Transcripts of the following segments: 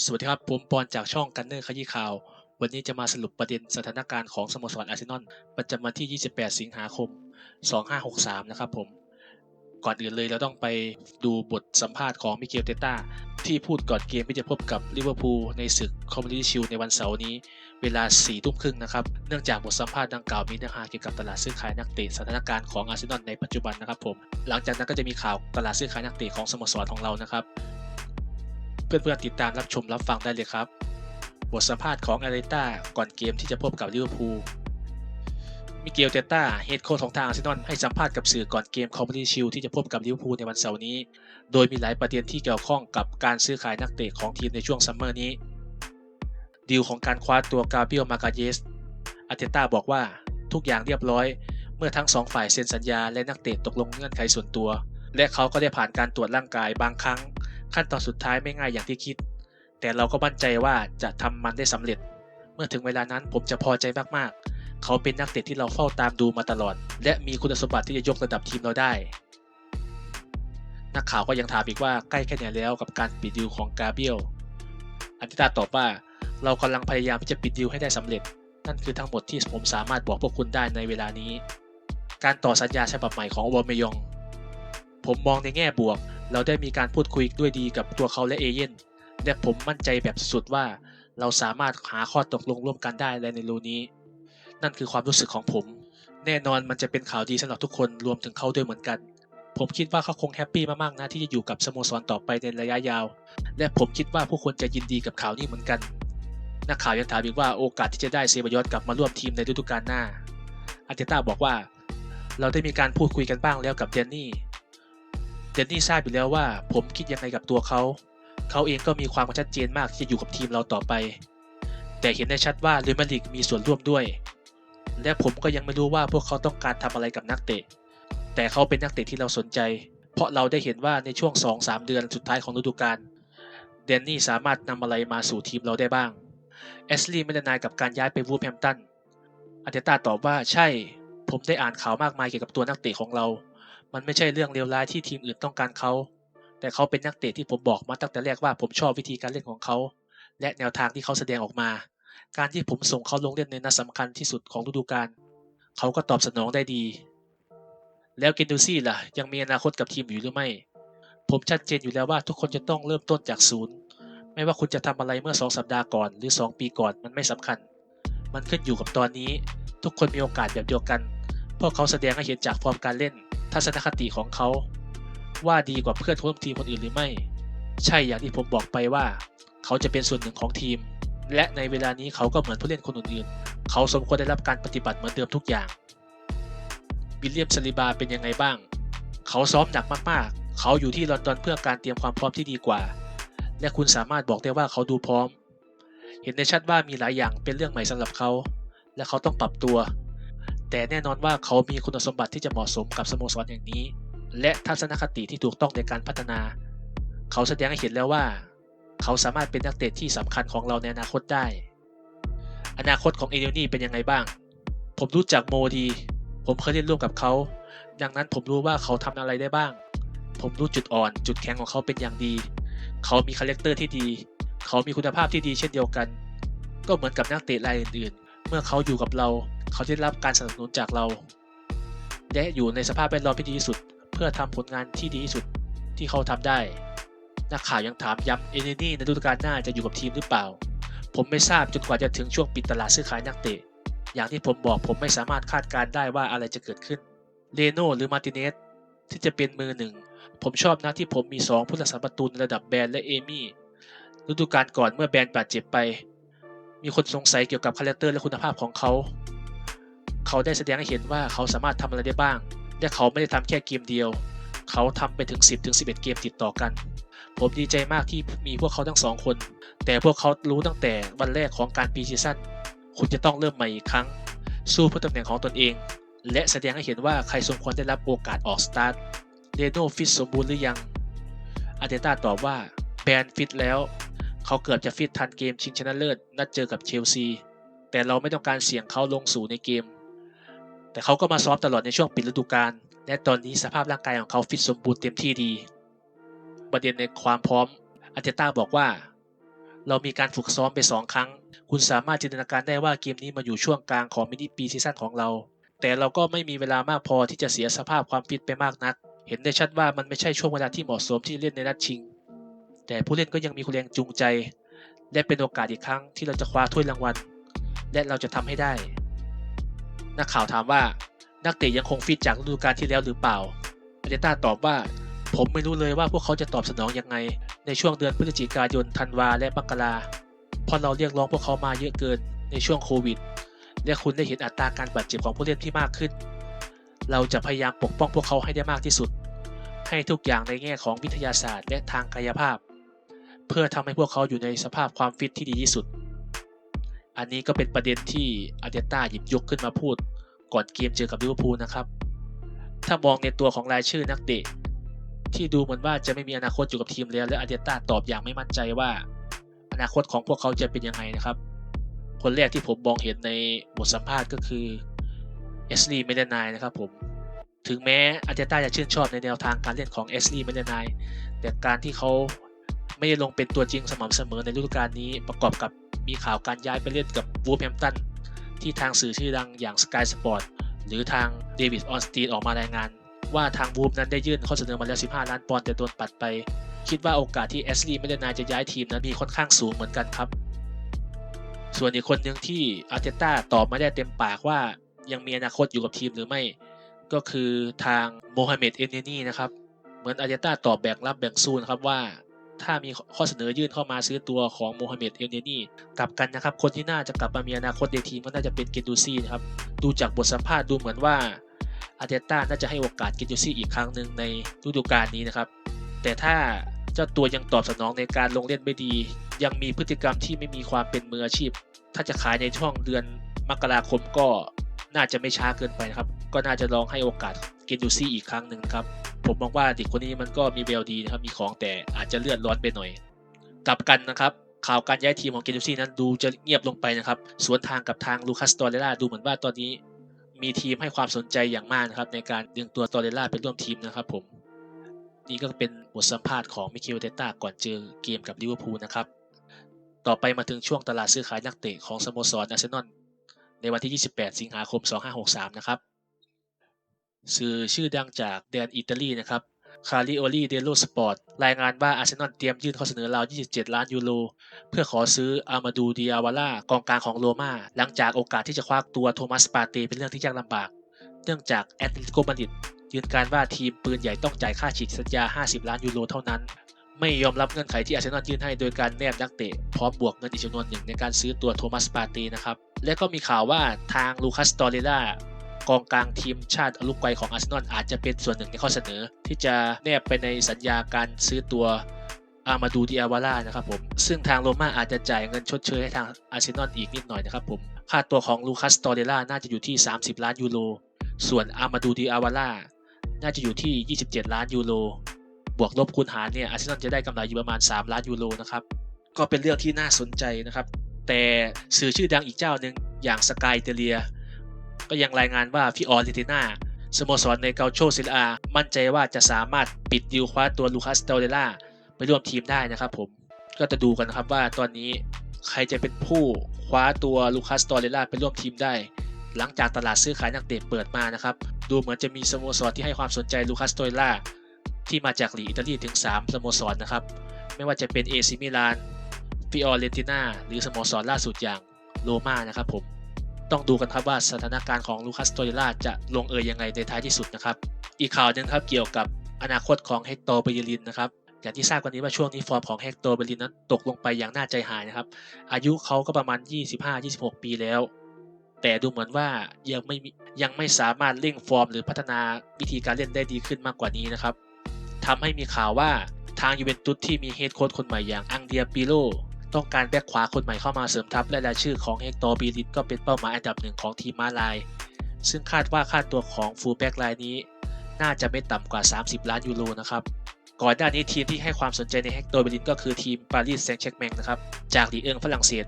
สวัสดีครับ ผมปอนจากช่องกันเนอร์ขยี้ข่าว วันนี้จะมาสรุปประเด็นสถานการณ์ของสโมสรอาร์เซนอลประจำวันที่ 28 สิงหาคม 2563 นะครับผม ก่อนอื่นเลยเราต้องไปดูบทสัมภาษณ์ของมิเกลเตต้า ที่พูดก่อนเกมที่จะพบกับลิเวอร์พูลในศึกคอมมูนิตี้ชิลในวันเสาร์นี้ เวลา 4 ทุ่มครึ่งนะครับ เนื่องจากบทสัมภาษณ์ดังกล่าวมีเนื้อหาเกี่ยวกับตลาดซื้อขายนักเตะสถานการณ์ของอาร์เซนอลในปัจจุบันนะครับผม หลังจากนั้นก็จะมีข่าวตลาดซื้อขายนักเตะของสโมสรของเรานะครับ เพื่อนๆติดตามรับชมรับฟังได้เลยครับ บทสัมภาษณ์ของอาริต้าก่อนเกมที่จะพบกับลิเวอร์พูลมิเกลเตต้าเฮดโค้ชของทางอาร์เซนอลให้สัมภาษณ์กับสื่อก่อนเกมคอมมูนิชิลที่จะพบกับลิเวอร์พูลในวันเสาร์นี้ โดยมีหลายประเด็นที่เกี่ยวข้องกับการซื้อขายนักเตะของทีมในช่วงซัมเมอร์นี้ดีลของการคว้าตัวกาเบรียลมาการเยสอาร์เตต้าบอกว่าทุกอย่างเรียบร้อย เมื่อทั้งสองฝ่ายเซ็นสัญญาและนักเตะตกลงเงื่อนไขส่วนตัว และเขาก็ได้ผ่านการตรวจร่างกายบางครั้ง ขั้นตอนสุดท้ายไม่ง่ายอย่างที่คิด แต่เราก็มั่นใจว่าจะทำมันได้สำเร็จ เมื่อถึงเวลานั้นผมจะพอใจมากๆ เขาเป็นนักเตะที่เราเฝ้าตามดูมาตลอด และมีคุณสมบัติที่จะยกระดับทีมเราได้ นักข่าวก็ยังถามอีกว่าใกล้แค่ไหนแล้วกับการปิดดีลของกาเบียลอันติตาตอบว่าเรากำลังพยายามที่จะปิดดีลให้ได้สำเร็จ นั่นคือทั้งหมดที่ผมสามารถบอกพวกคุณได้ในเวลานี้ การต่อสัญญาฉบับใหม่ของโอเมยอง ผมมองในแง่บวก เราได้มีการพูดคุยด้วยดีกับตัวเขาและเอเย่นและผมมั่นใจแบบสุดว่าเราสามารถหาข้อตกลงร่วมกันได้ในรูนี้ นั่นคือความรู้สึกของผม แน่นอนมันจะเป็นข่าวดีสำหรับทุกคนรวมถึงเขาด้วยเหมือนกัน ผมคิดว่าเขาคงแฮปปี้มากๆนะที่จะอยู่กับสโมสรต่อไปในระยะยาว และผมคิดว่าผู้คนจะยินดีกับข่าวนี้เหมือนกัน นักข่าวยังถามอีกว่าโอกาสที่จะได้เซบายอสกลับมาร่วมทีมในฤดูกาลหน้าอาร์เตต้าบอกว่า เราได้มีการพูดคุยกันบ้างแล้วกับเดนนี่ เดนนี่ทราบอยู่แล้วว่า ผมคิดยังไงกับตัวเขา เขาเองก็มีความชัดเจนมากที่จะอยู่กับทีมเราต่อไป แต่เห็นได้ชัดว่าเรอัลมาริดมีส่วนร่วมด้วย และผมก็ยังไม่รู้ว่าพวกเขาต้องการทำอะไรกับนักเตะ แต่เขาเป็นนักเตะที่เราสนใจ เพราะเราได้เห็นว่าในช่วง 2-3 เดือนสุดท้ายของฤดูกาลเดนนี่สามารถนำอะไรมาสู่ทีมเราได้บ้างแอสลีย์ไม่ได้นายกับการย้ายไปวูแฮมตันอาร์เตต้าตอบว่าใช่ ผมได้อ่านข่าวมากมายเกี่ยวกับตัวนักเตะของเรา มันไม่ใช่เรื่องเลวร้ายที่ทีมอื่นต้องการเขา แต่เขาเป็นนักเตะที่ผมบอกมาตั้งแต่แรกว่าผมชอบวิธีการเล่นของเขา และแนวทางที่เขาแสดงออกมา การที่ผมส่งเขาลงเล่นในนัดสำคัญที่สุดของฤดูกาลเขาก็ตอบสนองได้ดี แล้วเกนดูซี่ล่ะ ยังมีอนาคตกับทีมอยู่หรือไม่ ผมชัดเจนอยู่แล้วว่าทุกคนจะต้องเริ่มต้นจากศูนย์ ไม่ว่าคุณจะทำอะไรเมื่อ 2 สัปดาห์ก่อน หรือ 2 ปีก่อนมันไม่สำคัญ มันขึ้นอยู่กับตอนนี้ ทุกคนมีโอกาสแบบเดียวกัน พวกเขาแสดงให้เห็นจากฟอร์มการเล่น ทัศนคติของเขา ว่าดีกว่าเพื่อนร่วมทีมคนอื่นหรือไม่ ใช่อย่างที่ผมบอกไปว่า เขาจะเป็นส่วนหนึ่งของทีม และในเวลานี้เขาก็เหมือนผู้เล่นคนอื่นๆ เขาสมควรได้รับการปฏิบัติเหมือนเดิมทุกอย่างวิลเลียมซาลิบาเป็นยังไงบ้าง เขาซ้อมหนักมากๆ เขาอยู่ที่ลอนดอนเพื่อการเตรียมความพร้อมที่ดีกว่า และคุณสามารถบอกได้ว่าเขาดูพร้อม เห็นได้ชัดว่ามีหลายอย่างเป็นเรื่องใหม่สำหรับเขา และเขาต้องปรับตัว แต่แน่นอนว่าเขามีคุณสมบัติที่จะเหมาะสมกับสโมสรอย่างนี้ และทัศนคติที่ถูกต้องในการพัฒนา เขาแสดงให้เห็นแล้วว่า เขาสามารถเป็นนักเตะที่สำคัญของเราในอนาคตได้ อนาคตของเอเดนี่เป็นยังไงบ้าง ผมรู้จักโมดี ผมเคยเล่นร่วมกับเขา ดังนั้นผมรู้ว่าเขาทำอะไรได้บ้าง ผมรู้จุดอ่อน จุดแข็งของเขาเป็นอย่างดี เขามีคาแรคเตอร์ที่ดี เขามีคุณภาพที่ดีเช่นเดียวกัน ก็เหมือนกับนักเตะรายอื่น มื่อเขาอยู่กับเรา เขาได้รับการสนับสนุนจากเรา และอยู่ในสภาพแวดล้อมที่ดีที่สุด เพื่อทำผลงานที่ดีที่สุดที่เขาทำได้ นักข่าวยังถามย้ำเอเนนี่ในฤดูกาลหน้าจะอยู่กับทีมหรือเปล่า ผมไม่ทราบจนกว่าจะถึงช่วงปิดตลาดซื้อขายนักเตะ อย่างที่ผมบอกผมไม่สามารถคาดการได้ว่าอะไรจะเกิดขึ้น เลโนหรือมาร์ติเนสที่จะเป็นมือหนึ่ง ผมชอบนะที่ผมมี 2 ผู้รักษาประตูในระดับแบรนและเอมี่ฤดูกาลก่อนเมื่อแบรนบาดเจ็บไป มีคนสงสัยเกี่ยวกับคาแรคเตอร์และคุณภาพของเขา เขาได้แสดงให้เห็นว่าเขาสามารถทำอะไรได้บ้าง และเขาไม่ได้ทำแค่เกมเดียว เขาทำไปถึง 10ถึง11 เกมติดต่อกัน ผมดีใจมากที่มีพวกเขาทั้งสองคน แต่พวกเขารู้ตั้งแต่วันแรกของการปีซีซั่นคุณจะต้องเริ่มใหม่อีกครั้ง สู้เพื่อตำแหน่งของตนเอง และแสดงให้เห็นว่าใครสมควรได้รับโอกาสออกสตาร์ทเรโนฟิตสมบูรณ์หรือยังอาร์เตต้าตอบว่าแบรนด์ฟิตแล้ว เขาเกือบจะฟิตทันเกมชิงชนะเลิศนัดเจอกับเชลซี แต่เราไม่ต้องการเสี่ยงเขาลงสู่ในเกม แต่เขาก็มาซ้อมตลอดในช่วงปิดฤดูกาลและตอนนี้สภาพร่างกายของเขาฟิตสมบูรณ์เต็มที่ดี ประเด็นในความพร้อมอาร์เตต้าบอกว่า เรามีการฝึกซ้อมไป 2 ครั้ง คุณสามารถจินตนาการได้ว่าเกมนี้มาอยู่ช่วงกลางของมินิปีซีซั่นของเรา แต่เราก็ไม่มีเวลามากพอที่จะเสียสภาพความฟิตไปมากนัก เห็นได้ชัดว่ามันไม่ใช่ช่วงเวลาที่เหมาะสมที่เล่นในนัดชิง แต่ผู้เล่นก็ยังมีแรงจูงใจ และเป็นโอกาสอีกครั้งที่เราจะคว้าถ้วยรางวัล และเราจะทำให้ได้ นักข่าวถามว่านักเตะยังคงฟิตจากฤดูกาลที่แล้วหรือเปล่าอาเจต้าตอบว่า ผมไม่รู้เลยว่าพวกเขาจะตอบสนองยังไง ในช่วงเดือนพฤศจิกายนธันวาและมกราเพราะเราเรียกร้องพวกเขามาเยอะเกินในช่วงโควิด และคุณได้เห็นอัตราการบาดเจ็บของผู้เล่นที่มากขึ้น เราจะพยายามปกป้องพวกเขาให้ได้มากที่สุด ให้ทุกอย่างในแง่ของวิทยาศาสตร์และทางกายภาพ เพื่อทำให้พวกเขาอยู่ในสภาพความฟิตที่ดีที่สุด อันนี้ก็เป็นประเด็นที่อาร์เตต้าหยิบยกขึ้นมาพูด ก่อนเกมเจอกับลิเวอร์พูลนะครับ ถ้ามองในตัวของรายชื่อนักเตะที่ดูเหมือนว่าจะไม่มีอนาคตอยู่กับทีมแล้วและอาร์เตต้าตอบอย่างไม่มั่นใจว่า อนาคตของพวกเขาจะเป็นยังไงนะครับ คนแรกที่ผมมองเห็นในบทสัมภาษณ์ก็คือเอสลีเมเดนายนะครับผมถึงแม้อาร์เตต้าจะชื่นชอบในแนวทางการเล่นของเอสลีเมเดนายแต่การที่เขา ไม่ได้ลงเป็นตัวจริงสม่ำเสมอในฤดูกาลนี้ประกอบกับมีข่าวการย้ายไปเล่นกับวูฟแฮมตันที่ทางสื่อชื่อดังอย่าง Sky Sport หรือทางเดวิดออนสตีนออกมารายงาน ว่าทางวูฟนั้นได้ยื่นข้อเสนอมาแล้ว 15 ล้านปอนด์แต่โดนปัดไป คิดว่าโอกาสที่แอสลีย์ไม่ได้นายจะย้ายทีมนั้นมีค่อนข้างสูงเหมือนกันครับ ส่วนอีกคนหนึ่งที่อาร์เตต้าตอบไม่ได้เต็มปากว่ายังมีอนาคตอยู่กับทีมหรือไม่ ก็คือทางโมฮัมเหม็ดเอเนนีนะครับ เหมือนอาร์เตต้าตอบแบ่งรับแบ่งสู้นะครับว่า ถ้ามีข้อเสนอยื่นเข้ามาซื้อตัวของโมฮัมเหม็ดเอเนนี่กลับกันนะครับ คนที่น่าจะกลับมามีอนาคตในทีมก็น่าจะเป็นเกนดูซี่นะครับดูจากบทสัมภาษณ์ดูเหมือนว่าอาร์เตต้าน่าจะให้โอกาสเกนดูซี่อีกครั้งหนึ่งในฤดูกาลนี้นะครับ แต่ถ้าเจ้าตัวยังตอบสนองในการลงเล่นไม่ดี ยังมีพฤติกรรมที่ไม่มีความเป็นมืออาชีพ ถ้าจะขายในช่วงเดือนมกราคมก็น่าจะไม่ช้าเกินไปนะครับ ก็น่าจะลองให้โอกาสเกนดูซี่อีกครั้งหนึ่งครับ ผมมองว่าเด็กคนนี้มันก็มีเบลดีนะครับ มีของแต่อาจจะเลือดร้อนไปหน่อย กลับกันนะครับข่าวการย้ายทีมของเกนูซี่นั้นดูจะเงียบลงไปนะครับ สวนทางกับทางลูคัสตอเรล่าดูเหมือนว่าตอนนี้มีทีมให้ความสนใจอย่างมากนะครับ ในการดึงตัวตอเรล่าไปร่วมทีมนะครับผม นี่ก็เป็นบทสัมภาษณ์ของมิเคลเตต้าก่อนเจอเกมกับลิเวอร์พูลนะครับ ต่อไปมาถึงช่วงตลาดซื้อขายนักเตะของสโมสรอาร์เซนอลในวันที่ 28 สิงหาคม 2563 นะครับ สื่อชื่อดังจากแดนอิตาลีนะครับคาริโอลีเดโลสปอร์ตรายงานว่าอาร์เซนอลเตรียมยื่นข้อเสนอราว 27 ล้านยูโร เพื่อขอซื้ออามาดูดิอาวาล่ากองกลางของโรม่าหลังจากโอกาสที่จะคว้าตัวโทมัสปาเตเป็นเรื่องที่ยากลำบาก เนื่องจากแอตเลติโกมาดริดยืนการว่าทีมปืนใหญ่ต้องจ่ายค่าฉีกสัญญา 50 ล้านยูโรเท่านั้น ไม่ยอมรับเงื่อนไขที่อาร์เซนอลยื่นให้โดยการแนบนักเตะพร้อมบวกเงินอีกจำนวนหนึ่งในการซื้อตัวโทมัสปาเตนะครับและก็มีข่าวว่าทางลูคัสตอเรล่า กองกลางทีมชาติอลุกไกของอาร์เซนอลอาจจะเป็นส่วนหนึ่งในข้อเสนอ ที่จะแนบไปในสัญญาการซื้อตัวอามาดูดิอาวาล่านะครับผม ซึ่งทางโรม่าอาจจะจ่ายเงินชดเชยให้ทางอาร์เซนอลอีกนิดหน่อยนะครับผม ค่าตัวของลูคัสตอเรล่าน่าจะอยู่ที่ 30 ล้านยูโร ส่วนอามาดูดิอาวาล่าน่าจะอยู่ที่ 27 ล้านยูโร บวกลบคูณหารเนี่ยอาร์เซนอลจะได้กำไรอยู่ประมาณ 3 ล้านยูโรนะครับ ก็เป็นเรื่องที่น่าสนใจนะครับ แต่สื่อชื่อดังอีกเจ้าหนึ่งอย่างสกายเตเลีย ก็ยังรายงานว่าพี่ออริติน่าสโมสรในเกาโชซิลอา มั่นใจว่าจะสามารถปิดดิวคว้าตัวลูคัสเตเดล่าไปร่วมทีมได้นะครับผมก็จะดูกันนะครับว่าตอนนี้ใครจะเป็นผู้คว้าตัวลูคัสเตเดล่าไปร่วมทีมได้ หลังจากตลาดซื้อขายนักเตะเปิดมานะครับ ดูเหมือนจะมีสโมสรที่ให้ความสนใจลูคัสเตเดล่าที่มาจากลีอิตาลีถึง 3 สโมสรนะครับ ไม่ว่าจะเป็นเอซิมิลานฟิออเรนติน่าหรือสโมสรล่าสุดอย่างโรม่านะครับผม ต้องดูกันครับว่าสถานการณ์ของลูคัสโตเรล่าจะลงเอยยังไงในท้ายที่สุดนะครับ อีกข่าวนึงครับเกี่ยวกับอนาคตของเฮกโตเบเยลินนะครับอย่างที่ทราบกันนี้ว่าช่วงนี้ฟอร์มของเฮกโตเบเยลินนั้นตกลงไปอย่างน่าใจหายนะครับ อายุเขาก็ประมาณ 25-26 ปีแล้ว แต่ดูเหมือนว่ายังไม่มียังไม่สามารถเร่งฟอร์ม หรือพัฒนาวิธีการเล่นได้ดีขึ้นมากกว่านี้นะครับทำให้มีข่าวว่าทางยูเวนตุสที่มีเฮดโค้ชคนใหม่อย่างอังเดียปิโล ต้องการแบ็กขวาคนใหม่เข้ามาเสริมทัพและรายชื่อของเฮกโตบีลินก็เป็นเป้าหมายอันดับหนึ่งของทีมมาลาย ซึ่งคาดว่าค่าตัวของฟูลแบ็กรายนี้ น่าจะไม่ต่ำกว่า 30 ล้านยูโรนะครับก่อนหน้านี้ทีมที่ให้ความสนใจในเฮกโตบีลินก็คือทีมปารีสแซงต์แชร์กแมงนะครับจากลีเอิงฝรั่งเศส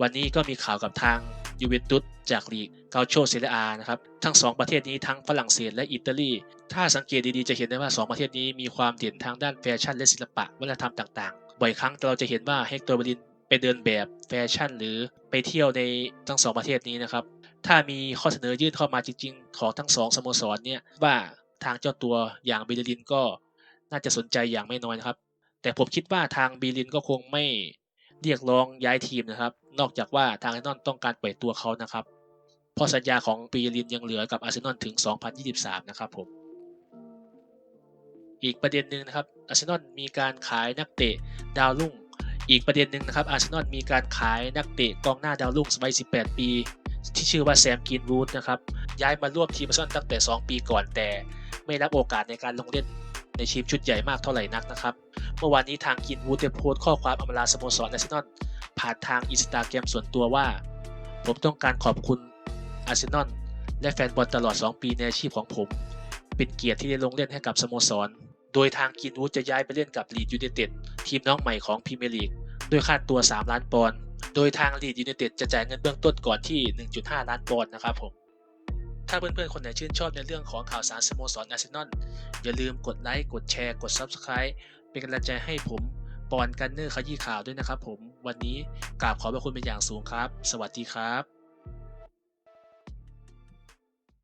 วันนี้ก็มีข่าวกับทางยูเวนตุสจากลีกเกาโชเซเรียอานะครับทั้ง 2 ประเทศนี้ทั้งฝรั่งเศสและอิตาลี ถ้าสังเกตดีๆ จะเห็นได้ว่า 2 ประเทศนี้มีความเด่นทางด้านแฟชั่นและศิลปะวัฒนธรรมต่าง บ่อยครั้งเราจะเห็นว่าเฮกโตเบลินไปเดินแบบแฟชั่น หรือไปเที่ยวในทั้งสองประเทศนี้นะครับ ถ้ามีข้อเสนอยื่นเข้ามาจริง ๆ ของทั้งสองสโมสรเนี่ยว่าทางเจ้าตัวอย่างบิลลินก็น่าจะสนใจอย่างไม่น้อยนะครับ แต่ผมคิดว่าทางบิลลินก็คงไม่เรียกร้องย้ายทีมนะครับ นอกจากว่าทางอาร์เซนอลต้องการปล่อยตัวเขานะครับ เพราะสัญญาของบิลลินยังเหลือกับอาร์เซนอลถึง 2023 นะครับผม อีกประเด็นหนึ่งนะครับ อาร์เซนอลมีการขายนักเตะดาวรุ่ง อีกประเด็นหนึ่งนะครับอาร์เซนอลมีการขายนักเตะกองหน้าดาวรุ่งวัย 18 ปี ที่ชื่อว่าแซมกินวูดนะครับย้ายมาร่วมทีมอาร์เซนอลตั้งแต่ 2 ปีก่อนแต่ ไม่รับโอกาสในการลงเล่นในทีมชุดใหญ่มากเท่าไหร่นักนะครับ เมื่อวานนี้ทางกินวูดได้โพสต์ข้อความอำลาสโมสรอาร์เซนอลผ่านทางอินสตาแกรมส่วนตัวว่า ผมต้องการขอบคุณอาร์เซนอลและแฟนบอลตลอด 2 ปีในอาชีพของผม เป็นเกียรติที่ได้ลงเล่นให้กับสโมสร โดยทางกินวูดจะย้ายไปเล่นกับลีดยูไนเต็ดทีมน้องใหม่ของพรีเมียร์ลีกด้วยค่าตัว 3 ล้านปอนด์ โดยทางลีดยูไนเต็ดจะจ่ายเงินเบื้องต้นก่อนที่ 1.5 ล้านปอนด์นะครับผม ถ้าเพื่อนๆ คนไหนชื่นชอบในเรื่องของข่าวสารสโมสรอาร์เซนอลอย่าลืมกดไลค์ กดแชร์ กด Subscribe เป็นกำลังใจให้ผมปอนกันเนอร์ขยี้ข่าวด้วยนะครับผม วันนี้กราบขอบพระคุณเป็นอย่างสูงครับ สวัสดีครับ